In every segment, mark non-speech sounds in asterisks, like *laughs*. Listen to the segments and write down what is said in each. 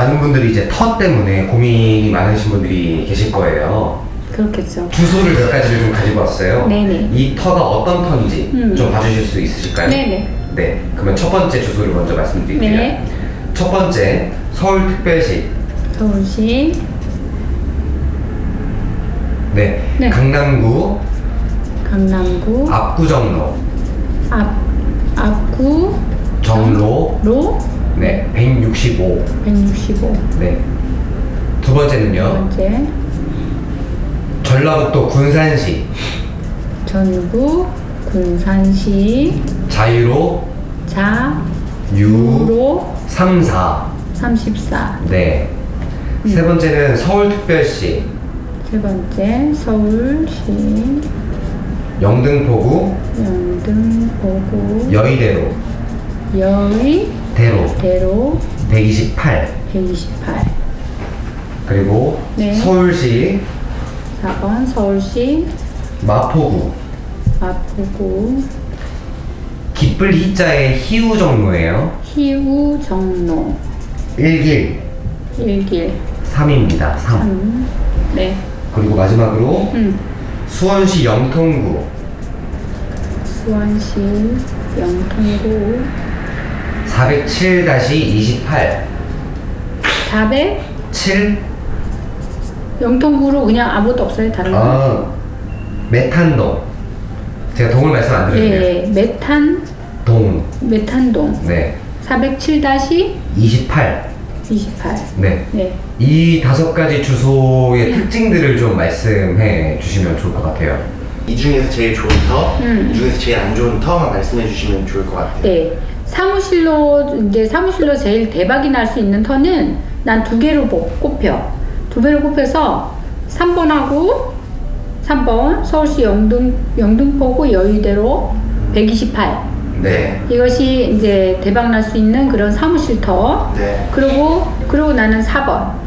많은 분들이 이제 터 때문에 고민이 많으신 분들이 계실 거예요. 그렇겠죠. 주소를 몇 가지를 좀 가지고 왔어요. 네네. 이 터가 어떤 터인지 음. 좀 봐주실 수 있으실까요? 네네. 네. 그러면 첫 번째 주소를 먼저 말씀드릴게요. 네. 첫 번째 서울특별시. 서울시 네. 네. 강남구 강남구 압구정로 앞 앞구 정로 로 네 165. 165. 네. 두 번째는요. 두 번째 전라북도 군산시 전국 군산시 자유로 유 자유로 34. 34. 네. 음. 세 번째는 서울특별시 세 번째 서울시 영등포구 영등포구 여의대로 대로 여의 대로 128 128. 그리고 네. 서울시 4번 서울시 마포구 마포구 기쁠 희자의 희우 정로예요. 희우 정로 1길 1길 3입니다. 3. 3. 네. 그리고 마지막으로 음. 수원시 영통구 수원시 영통구 407-28 400 7 영통구로 그냥 아무것도 없어요 다른 거. 아, 메탄동 제가 동을 말씀 안 드렸네요. 예, 메탄 동. 메탄동 네. 407-28. 28. 네. 네. 이 다섯 가지 주소의 특징들을 좀 말씀해 주시면 좋을 것 같아요. 이 중에서 제일 좋은 터, 음. 이 중에서 제일 안 좋은 터만 말씀해 주시면 좋을 것 같아요. 네. 사무실로 이제 사무실로 제일 대박이 날 수 있는 터는 난 두 개로 뽑- 꼽혀. 두 개로 꼽혀서 3번하고 3번 서울시 영등 영등포구 여의대로 128. 네. 이것이 이제 대박 날 수 있는 그런 사무실 터. 네. 그리고 그리고 나는 4번.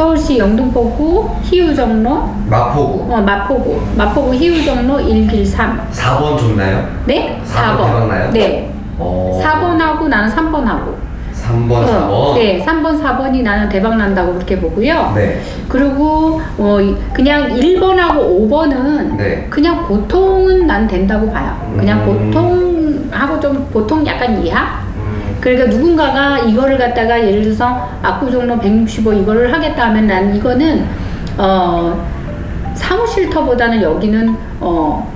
서울시 영등포구 희우정로 마포구. 어, 마포구 마포구 희우정로 1길 3. 4번 좋나요? 네? 4번 4번. 대박 나요? 네. 어. 4번하고 나는 3번하고. 3번, 4번. 네, 3번, 4번이 나는 대박 난다고 그렇게 보고요. 네. 그리고 어, 이- 그냥 1번하고 5번은 네. 그냥 보통은 난 된다고 봐요. 그냥 음. 보통하고 좀 보통 약간 이하? 음, 그러니까 누군가가 이거를 갖다가 예를 들어서 압구정로 165 이거를 하겠다 하면 난 이거는 어 사무실 터보다는 여기는 어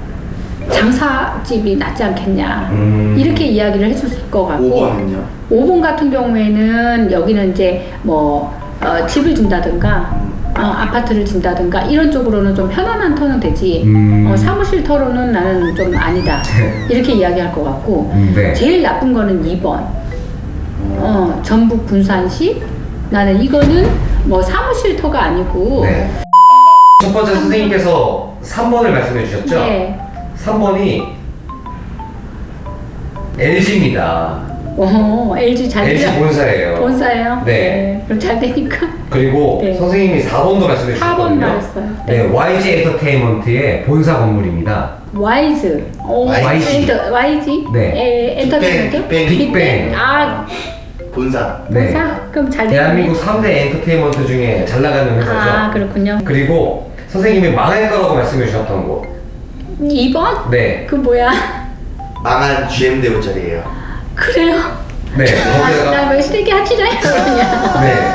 장사집이 낫지 않겠냐 음. 이렇게 이야기를 해줄 것 같고 5번은요? 5번 같은 경우에는 여기는 이제 뭐 어, 집을 준다든가 어, 아파트를 준다든가 이런 쪽으로는 좀 편안한 터는 되지 음. 어, 사무실 터로는 나는 좀 아니다 *laughs* 이렇게 이야기할 것 같고 음, 네. 제일 나쁜 거는 2번 어, 전북 군산시 나는 이거는 뭐 사무실 터가 아니고 네. 첫 번째 선생님께서 3번을 말씀해 주셨죠? 네. 3번이 LG입니다. 어, LG 잘 LG 되죠? 본사예요. 본사예요? 네. 그럼 잘 되니까 그리고 네. 선생님이 4번도 말씀해 4번 주셨거든요. 말했어요. 네, YG 엔터테인먼트의 본사 건물입니다. 와이즈 어, YG. 엔터, YG 네. 에, 엔터테인먼트 빅뱅, 빅뱅. 아 본사. 네. 본사 그럼 잘 대한민국 3대 엔터테인먼트 중에 잘 나가는 회사죠. 아 그렇군요 그리고 선생님이 망할 거라고 말씀해 주셨던 곳. 2번 네. 그 뭐야 망한 GM 대우짜리예요. 그래요 네. 거기다가 아나왜 시래기 하치자요 그냥 네.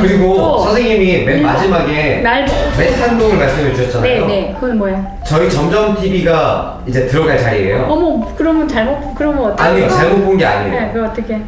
그리고 또 선생님이 맨 일본. 마지막에 날 메탄동을 말씀해 주셨잖아요. 네네 그건 뭐야 저희 점점 TV가 이제 들어갈 자리예요. 어머 그러면 잘못 그러면 어떻게 아니요, 잘못 본게네 아니에요. 그럼 어떻게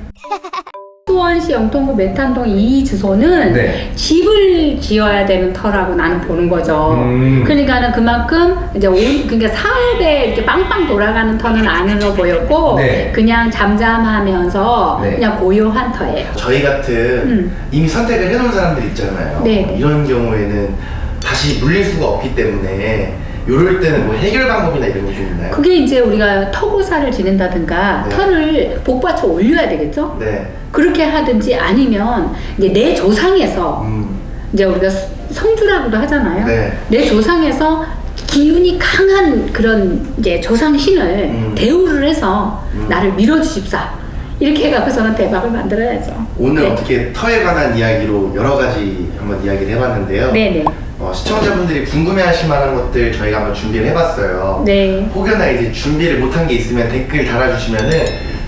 수원시 영통구 메탄동 이 주소는 네. 집을 지어야 되는 터라고 나는 보는 거죠. 음. 그러니까는 그만큼 이제 온 그러니까 사업에 이렇게 빵빵 돌아가는 터는 아니로 보였고 네. 그냥 잠잠하면서 네. 그냥 고요한 터예요. 저희 같은 음. 이미 선택을 해놓은 사람들 있잖아요. 네, 네. 이런 경우에는 다시 물릴 수가 없기 때문에 이럴 때는 뭐 해결 방법이나 이런 게 좀 있나요? 그게 이제 우리가 터고사를 지낸다든가 네. 터를 복받쳐 올려야 되겠죠? 네. 그렇게 하든지 아니면 이제 내 조상에서 음, 이제 우리가 수- 성주라고도 하잖아요. 네. 내 조상에서 기운이 강한 그런 이제 조상 신을 음. 대우를 해서 음. 나를 밀어주십사. 이렇게 해갖고서는 대박을 만들어야죠. 오늘 네. 어떻게 터에 관한 이야기로 여러 가지 한번 이야기를 해봤는데요. 네네. 어, 시청자분들이 궁금해하실 만한 것들 저희가 한번 준비를 해봤어요. 네. 혹여나 이제 준비를 못한 게 있으면 댓글 달아주시면은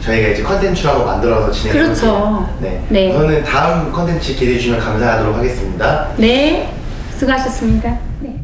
저희가 이제 컨텐츠로 한번 만들어서 진행해 볼게요. 그렇죠. 네. 네. 우선은 다음 컨텐츠 기대해 주시면 감사하도록 하겠습니다. 네. 수고하셨습니다. 네.